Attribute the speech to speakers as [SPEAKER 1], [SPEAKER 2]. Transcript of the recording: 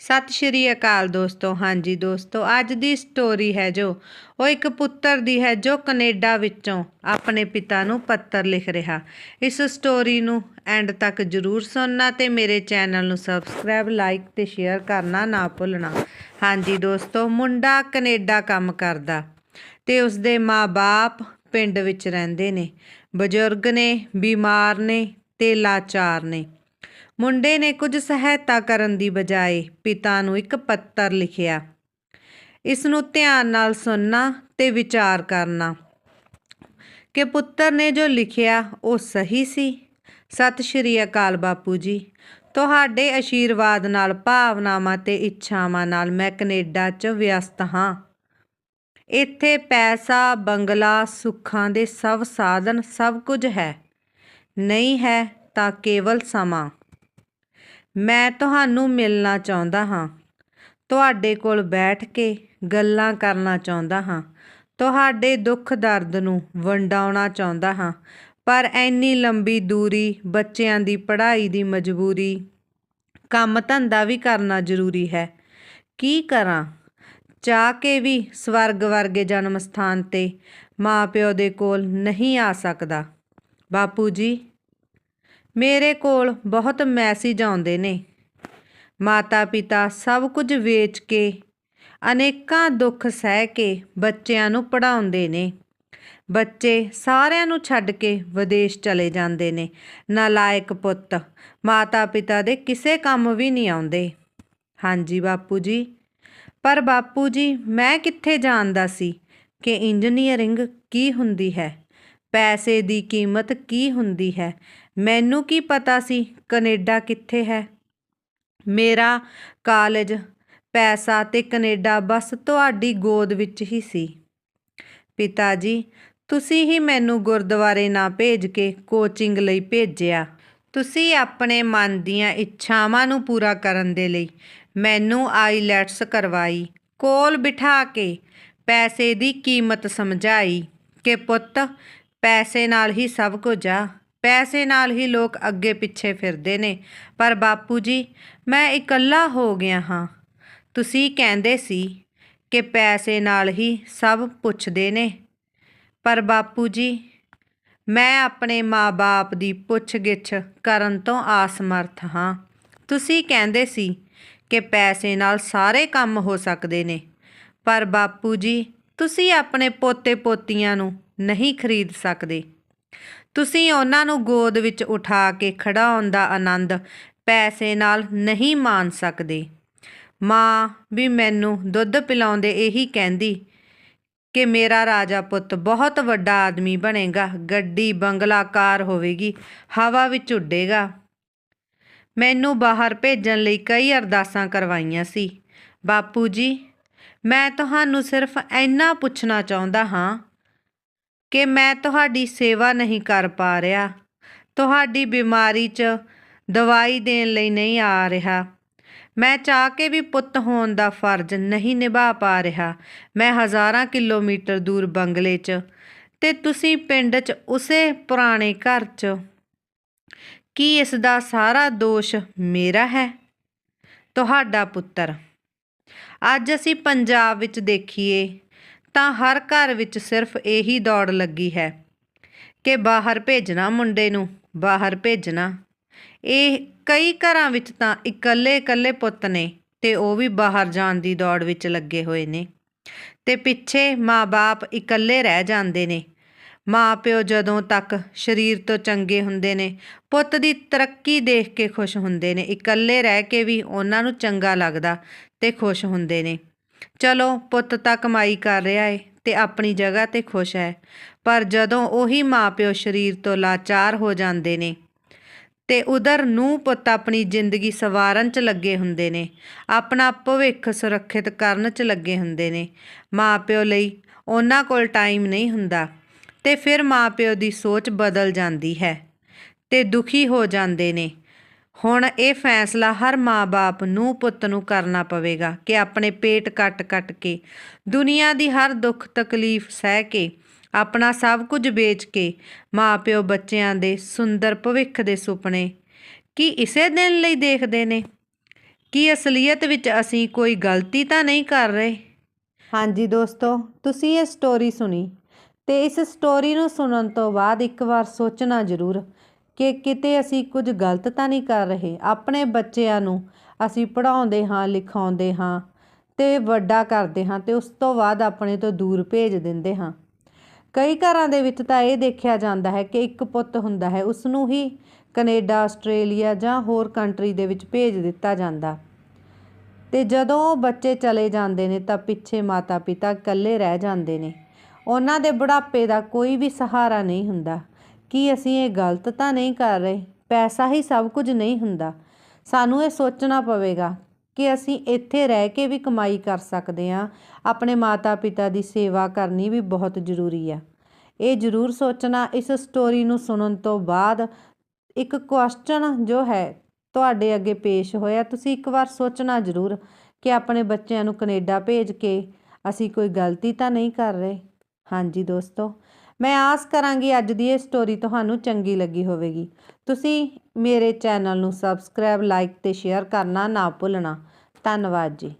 [SPEAKER 1] ਸਤਿ ਸ਼੍ਰੀ ਅਕਾਲ ਦੋਸਤੋ। ਹਾਂਜੀ ਦੋਸਤੋ, ਅੱਜ ਦੀ ਸਟੋਰੀ ਹੈ ਜੋ, ਉਹ ਇੱਕ ਪੁੱਤਰ ਦੀ ਹੈ ਜੋ ਕੈਨੇਡਾ ਵਿੱਚੋਂ ਆਪਣੇ ਪਿਤਾ ਨੂੰ ਪੱਤਰ ਲਿਖ ਰਿਹਾ। ਇਸ ਸਟੋਰੀ ਨੂੰ ਐਂਡ ਤੱਕ ਜਰੂਰ ਸੁਣਨਾ ਤੇ ਮੇਰੇ ਚੈਨਲ ਨੂੰ ਸਬਸਕ੍ਰਾਈਬ ਲਾਈਕ ਤੇ ਸ਼ੇਅਰ ਕਰਨਾ ਨਾ ਭੁੱਲਣਾ। ਹਾਂਜੀ ਦੋਸਤੋ, ਮੁੰਡਾ ਕੈਨੇਡਾ ਕੰਮ ਕਰਦਾ ਤੇ ਉਸਦੇ ਮਾਪੇ ਪਿੰਡ ਵਿੱਚ ਰਹਿੰਦੇ ਨੇ। ਬਜ਼ੁਰਗ ਨੇ, ਬਿਮਾਰ ਨੇ ਤੇ ਲਾਚਾਰ ਨੇ। ਮੁੰਡੇ ਨੇ ਕੁਝ ਸਹਾਇਤਾ ਕਰਨ ਦੀ ਬਜਾਏ ਪਿਤਾ ਨੂੰ ਇੱਕ ਪੱਤਰ ਲਿਖਿਆ। ਇਸ ਨੂੰ ਧਿਆਨ ਨਾਲ ਸੁਣਨਾ ਤੇ ਵਿਚਾਰ ਕਰਨਾ। ਕਿ ਪੁੱਤਰ ਨੇ ਜੋ ਲਿਖਿਆ, ਉਹ ਸਹੀ ਸੀ। ਸਤਿ ਸ਼੍ਰੀ ਅਕਾਲ ਬਾਪੂ ਜੀ। ਤੁਹਾਡੇ ਆਸ਼ੀਰਵਾਦ ਨਾਲ, ਭਾਵਨਾਵਾਂ ਤੇ ਇੱਛਾਵਾਂ ਨਾਲ ਮੈਂ ਕੈਨੇਡਾ 'ਚ ਵਿਅਸਤ ਹਾਂ। ਇੱਥੇ ਪੈਸਾ, ਬੰਗਲਾ, ਸੁੱਖਾਂ ਦੇ ਸਭ ਸਾਧਨ ਸਭ ਕੁਝ ਹੈ। ਨਹੀਂ ਹੈ ਤਾਂ ਕੇਵਲ ਸਮਾਂ। ਮੈਂ ਤੁਹਾਨੂੰ ਮਿਲਣਾ ਚਾਹੁੰਦਾ ਹਾਂ। ਤੁਹਾਡੇ ਕੋਲ ਬੈਠ ਕੇ ਗੱਲਾਂ ਕਰਨਾ ਚਾਹੁੰਦਾ ਹਾਂ। ਤੁਹਾਡੇ ਦੁੱਖ ਦਰਦ ਨੂੰ ਵੰਡਾਉਣਾ ਚਾਹੁੰਦਾ ਹਾਂ। ਪਰ ਐਨੀ ਲੰਬੀ ਦੂਰੀ ਬੱਚਿਆਂ ਦੀ ਪੜ੍ਹਾਈ ਦੀ ਮਜਬੂਰੀ, ਕੰਮ ਧੰਦਾ ਵੀ ਕਰਨਾ ਜ਼ਰੂਰੀ ਹੈ। ਕੀ ਕਰਾਂ? ਚਾਹ ਕੇ ਵੀ ਸਵਰਗ ਵਰਗੇ ਜਨਮ ਸਥਾਨ ਤੇ ਮਾਪਿਓ ਦੇ ਕੋਲ ਨਹੀਂ ਆ ਸਕਦਾ। ਬਾਪੂ ਜੀ ਮੇਰੇ ਕੋਲ ਬਹੁਤ ਮੈਸੇਜ ਆਉਂਦੇ ਨੇ। ਮਾਤਾ ਪਿਤਾ ਸਭ ਕੁਝ ਵੇਚ ਕੇ, ਅਨੇਕਾਂ ਦੁੱਖ ਸਹਿ ਕੇ ਬੱਚਿਆਂ ਨੂੰ ਪੜਾਉਂਦੇ ਨੇ। ਬੱਚੇ ਸਾਰਿਆਂ ਨੂੰ ਛੱਡ ਕੇ ਵਿਦੇਸ਼ ਚਲੇ ਜਾਂਦੇ ਨੇ। ਨਾਲਾਇਕ ਪੁੱਤ ਮਾਤਾ ਪਿਤਾ ਦੇ ਕਿਸੇ ਕੰਮ ਵੀ ਨਹੀਂ ਆਉਂਦੇ। ਹਾਂਜੀ ਬਾਪੂ ਜੀ। ਪਰ ਬਾਪੂ ਜੀ, ਮੈਂ ਕਿੱਥੇ ਜਾਣਦਾ ਸੀ ਕਿ ਇੰਜੀਨੀਅਰਿੰਗ ਕੀ ਹੁੰਦੀ ਹੈ? ਪੈਸੇ ਦੀ ਕੀਮਤ ਕੀ ਹੁੰਦੀ ਹੈ? ਮੈਨੂੰ ਕੀ ਪਤਾ ਸੀ ਕੈਨੇਡਾ ਕਿੱਥੇ ਹੈ? ਮੇਰਾ ਕਾਲਜ, ਪੈਸਾ ਤੇ ਕੈਨੇਡਾ ਬਸ ਤੁਹਾਡੀ ਗੋਦ ਵਿੱਚ ਹੀ ਸੀ। ਪਿਤਾ ਜੀ ਤੁਸੀਂ ਹੀ ਮੈਨੂੰ ਗੁਰਦੁਆਰੇ ਨਾ ਭੇਜ ਕੇ ਕੋਚਿੰਗ ਲਈ ਭੇਜਿਆ। ਤੁਸੀਂ ਆਪਣੇ ਮਨ ਦੀਆਂ ਇੱਛਾਵਾਂ ਨੂੰ ਪੂਰਾ ਕਰਨ ਦੇ ਲਈ ਮੈਨੂੰ ਆਈਲੈਟਸ ਕਰਵਾਈ, ਕੋਲ ਬਿਠਾ ਕੇ ਪੈਸੇ ਦੀ ਕੀਮਤ ਸਮਝਾਈ ਕਿ ਪੁੱਤ, ਪੈਸੇ ਨਾਲ ਹੀ ਸਭ ਕੁਝ ਆ। ਪੈਸੇ ਨਾਲ ਹੀ ਲੋਕ ਅੱਗੇ ਪਿੱਛੇ ਫਿਰਦੇ ਨੇ। ਪਰ ਬਾਪੂ ਜੀ, ਮੈਂ ਇਕੱਲਾ ਹੋ ਗਿਆ ਹਾਂ। ਤੁਸੀਂ ਕਹਿੰਦੇ ਸੀ ਕਿ ਪੈਸੇ ਨਾਲ ਹੀ ਸਭ ਪੁੱਛਦੇ ਨੇ। ਪਰ ਬਾਪੂ ਜੀ, ਮੈਂ ਆਪਣੇ ਮਾਂ-ਬਾਪ ਦੀ ਪੁੱਛਗਿੱਛ ਕਰਨ ਤੋਂ ਆਸਮਰਥ ਹਾਂ। ਤੁਸੀਂ ਕਹਿੰਦੇ ਸੀ ਕਿ ਪੈਸੇ ਨਾਲ ਸਾਰੇ ਕੰਮ ਹੋ ਸਕਦੇ ਨੇ। ਪਰ ਬਾਪੂ ਜੀ, ਤੁਸੀਂ ਆਪਣੇ ਪੋਤੇ-ਪੋਤੀਆਂ ਨੂੰ ਨਹੀਂ ਖਰੀਦ ਸਕਦੇ। ਤੁਸੀਂ ਉਹਨਾਂ ਨੂੰ ਗੋਦ ਵਿੱਚ ਉਠਾ ਕੇ ਖੜਾਉਣ ਦਾ ਆਨੰਦ ਪੈਸੇ ਨਾਲ ਨਹੀਂ ਮਾਣ ਸਕਦੇ। ਮਾਂ ਵੀ ਮੈਨੂੰ ਦੁੱਧ ਪਿਲਾਉਂਦੇ ਇਹੀ ਕਹਿੰਦੀ ਕਿ ਮੇਰਾ ਰਾਜਾ ਪੁੱਤ ਬਹੁਤ ਵੱਡਾ ਆਦਮੀ ਬਣੇਗਾ, ਗੱਡੀ, ਬੰਗਲਾ, ਕਾਰ ਹੋਵੇਗੀ, ਹਵਾ ਵਿੱਚ ਉੱਡੇਗਾ। ਮੈਨੂੰ ਬਾਹਰ ਭੇਜਣ ਲਈ ਕਈ ਅਰਦਾਸਾਂ ਕਰਵਾਈਆਂ ਸੀ। ਬਾਪੂ ਜੀ, ਮੈਂ ਤੁਹਾਨੂੰ ਸਿਰਫ ਇੰਨਾ ਪੁੱਛਣਾ ਚਾਹੁੰਦਾ ਹਾਂ ਕਿ ਮੈਂ ਤੁਹਾਡੀ ਸੇਵਾ ਨਹੀਂ ਕਰ ਪਾ ਰਿਹਾ। ਤੁਹਾਡੀ ਬਿਮਾਰੀ 'ਚ ਦਵਾਈ ਦੇਣ ਲਈ ਨਹੀਂ ਆ ਰਿਹਾ। ਮੈਂ ਚਾਹ ਕੇ ਵੀ ਪੁੱਤ ਹੋਣ ਦਾ ਫਰਜ਼ ਨਹੀਂ ਨਿਭਾ ਪਾ ਰਿਹਾ। ਮੈਂ ਹਜ਼ਾਰਾਂ ਕਿਲੋਮੀਟਰ ਦੂਰ ਬੰਗਲੇ 'ਚ ਤੇ ਤੁਸੀਂ ਪਿੰਡ 'ਚ ਉਸੇ ਪੁਰਾਣੇ ਘਰ 'ਚ। ਕੀ ਇਸ ਦਾ ਸਾਰਾ ਦੋਸ਼ ਮੇਰਾ ਹੈ? ਤੁਹਾਡਾ ਪੁੱਤਰ। ਅੱਜ ਅਸੀਂ ਪੰਜਾਬ ਵਿੱਚ ਦੇਖੀਏ ਤਾਂ ਹਰ ਘਰ ਵਿੱਚ ਸਿਰਫ ਇਹੀ ਦੌੜ ਲੱਗੀ ਹੈ ਕਿ ਬਾਹਰ ਭੇਜਣਾ ਮੁੰਡੇ ਨੂੰ, ਬਾਹਰ ਭੇਜਣਾ। ਇਹ ਕਈ ਘਰਾਂ ਵਿੱਚ ਤਾਂ ਇਕੱਲੇ ਇਕੱਲੇ ਪੁੱਤ ਨੇ ਤੇ ਉਹ ਵੀ ਬਾਹਰ ਜਾਣ ਦੀ ਦੌੜ ਵਿੱਚ ਲੱਗੇ ਹੋਏ ਨੇ। ਤੇ ਪਿੱਛੇ ਮਾਪੇ ਇਕੱਲੇ ਰਹਿ ਜਾਂਦੇ ਨੇ। ਮਾਪਿਓ ਜਦੋਂ ਤੱਕ ਸਰੀਰ ਤੋਂ ਚੰਗੇ ਹੁੰਦੇ ਨੇ, ਪੁੱਤ ਦੀ ਤਰੱਕੀ ਦੇਖ ਕੇ ਖੁਸ਼ ਹੁੰਦੇ ਨੇ। ਇਕੱਲੇ ਰਹਿ ਕੇ ਵੀ ਉਹਨਾਂ ਨੂੰ ਚੰਗਾ ਲੱਗਦਾ ਤੇ ਖੁਸ਼ ਹੁੰਦੇ ਨੇ। ਚਲੋ, ਪੁੱਤ ਤਾਂ ਕਮਾਈ ਕਰ ਰਿਹਾ ਏ ਤੇ ਆਪਣੀ ਜਗ੍ਹਾ ਤੇ ਖੁਸ਼ ਹੈ ਪਰ ਜਦੋਂ ਉਹੀ ਮਾਪਿਓ ਸਰੀਰ ਤੋਂ ਲਾਚਾਰ ਹੋ ਜਾਂਦੇ ਨੇ ਤੇ ਉਧਰ ਨੂੰ ਪੁੱਤ ਆਪਣੀ ਜ਼ਿੰਦਗੀ ਸਵਾਰਨ 'ਚ ਲੱਗੇ ਹੁੰਦੇ ਨੇ, ਆਪਣਾ ਭਵਿੱਖ ਸੁਰੱਖਿਅਤ ਕਰਨ 'ਚ ਲੱਗੇ ਹੁੰਦੇ ਨੇ, ਮਾਪਿਓ ਲਈ ਉਹਨਾਂ ਕੋਲ ਟਾਈਮ ਨਹੀਂ ਹੁੰਦਾ ਤੇ ਫਿਰ ਮਾਪਿਓ ਦੀ ਸੋਚ ਬਦਲ ਜਾਂਦੀ ਹੈ ਤੇ ਦੁਖੀ ਹੋ ਜਾਂਦੇ ਨੇ। ਹੁਣ ਇਹ ਫੈਸਲਾ ਹਰ ਮਾਂ-ਬਾਪ ਨੂੰ, ਪੁੱਤ ਨੂੰ ਕਰਨਾ ਪਵੇਗਾ ਕਿ ਆਪਣੇ ਪੇਟ ਕੱਟ-ਕੱਟ ਕੇ, ਦੁਨੀਆ ਦੀ ਹਰ ਦੁੱਖ ਤਕਲੀਫ ਸਹਿ ਕੇ, ਆਪਣਾ ਸਭ ਕੁਝ ਵੇਚ ਕੇ, ਮਾਪਿਓ ਬੱਚਿਆਂ ਦੇ ਸੁੰਦਰ ਭਵਿੱਖ ਦੇ ਸੁਪਨੇ ਕੀ ਇਸੇ ਦਿਨ ਲਈ ਦੇਖਦੇ ਨੇ? ਕੀ ਅਸਲੀਅਤ ਵਿੱਚ ਅਸੀਂ ਕੋਈ ਗਲਤੀ ਤਾਂ ਨਹੀਂ ਕਰ ਰਹੇ? ਹਾਂਜੀ ਦੋਸਤੋ, ਤੁਸੀਂ ਇਹ ਸਟੋਰੀ ਸੁਣੀ ਤੇ ਇਸ ਸਟੋਰੀ ਨੂੰ ਸੁਣਨ ਤੋਂ ਬਾਅਦ ਇੱਕ ਵਾਰ ਸੋਚਣਾ ਜ਼ਰੂਰ ਕਿ ਕਿਤੇ ਅਸੀਂ ਕੁਝ ਗਲਤ ਤਾਂ ਨਹੀਂ ਕਰ ਰਹੇ। ਆਪਣੇ ਬੱਚਿਆਂ ਨੂੰ ਅਸੀਂ ਪੜ੍ਹਾਉਂਦੇ ਹਾਂ, ਲਿਖਾਉਂਦੇ ਹਾਂ ਤੇ ਵੱਡਾ ਕਰਦੇ ਹਾਂ ਤੇ ਉਸ ਤੋਂ ਬਾਅਦ ਆਪਣੇ ਤੋਂ ਦੂਰ ਭੇਜ ਦਿੰਦੇ ਹਾਂ। ਕਈ ਘਰਾਂ ਦੇ ਵਿੱਚ ਤਾਂ ਇਹ ਦੇਖਿਆ ਜਾਂਦਾ ਹੈ ਕਿ ਇੱਕ ਪੁੱਤ ਹੁੰਦਾ ਹੈ ਉਸ ਨੂੰ ਹੀ ਕੈਨੇਡਾ, ਆਸਟ੍ਰੇਲੀਆ ਜਾਂ ਹੋਰ ਕੰਟਰੀ ਦੇ ਵਿੱਚ ਭੇਜ ਦਿੱਤਾ ਜਾਂਦਾ। ਤੇ ਜਦੋਂ ਉਹ ਬੱਚੇ ਚਲੇ ਜਾਂਦੇ ਨੇ ਤਾਂ ਪਿੱਛੇ ਮਾਤਾ ਪਿਤਾ ਇਕੱਲੇ ਰਹਿ ਜਾਂਦੇ ਨੇ। ਉਹਨਾਂ ਦੇ ਬੁਢਾਪੇ ਦਾ ਕੋਈ ਵੀ ਸਹਾਰਾ ਨਹੀਂ ਹੁੰਦਾ। ਕੀ ਅਸੀਂ ਇਹ ਗਲਤ ਤਾਂ ਨਹੀਂ ਕਰ ਰਹੇ? ਪੈਸਾ ਹੀ ਸਭ ਕੁਝ ਨਹੀਂ ਹੁੰਦਾ। ਸਾਨੂੰ ਇਹ ਸੋਚਣਾ ਪਵੇਗਾ ਕਿ ਅਸੀਂ ਇੱਥੇ ਰਹਿ ਕੇ ਵੀ ਕਮਾਈ ਕਰ ਸਕਦੇ ਹਾਂ। ਆਪਣੇ ਮਾਤਾ ਪਿਤਾ ਦੀ ਸੇਵਾ ਕਰਨੀ ਵੀ ਬਹੁਤ ਜ਼ਰੂਰੀ ਆ ਇਹ ਜ਼ਰੂਰ ਸੋਚਣਾ ਇਸ ਸਟੋਰੀ ਨੂੰ ਸੁਣਨ ਤੋਂ ਬਾਅਦ ਇੱਕ ਕੁਐਸਚਨ ਜੋ ਹੈ ਤੁਹਾਡੇ ਅੱਗੇ ਪੇਸ਼ ਹੋਇਆ, ਤੁਸੀਂ ਇੱਕ ਵਾਰ ਸੋਚਣਾ ਜ਼ਰੂਰ ਕਿ ਆਪਣੇ ਬੱਚਿਆਂ ਨੂੰ ਕੈਨੇਡਾ ਭੇਜ ਕੇ ਅਸੀਂ ਕੋਈ ਗਲਤੀ ਤਾਂ ਨਹੀਂ ਕਰ ਰਹੇ? ਹਾਂਜੀ ਦੋਸਤੋ ਮੈਂ ਆਸ ਕਰਾਂਗੀ ਅੱਜ ਦੀ ਇਹ ਸਟੋਰੀ ਤੁਹਾਨੂੰ ਚੰਗੀ ਲੱਗੀ ਹੋਵੇਗੀ। ਤੁਸੀਂ ਮੇਰੇ ਚੈਨਲ ਨੂੰ ਸਬਸਕ੍ਰਾਈਬ ਲਾਈਕ ਤੇ ਸ਼ੇਅਰ ਕਰਨਾ ਨਾ ਭੁੱਲਣਾ। ਧੰਨਵਾਦ ਜੀ।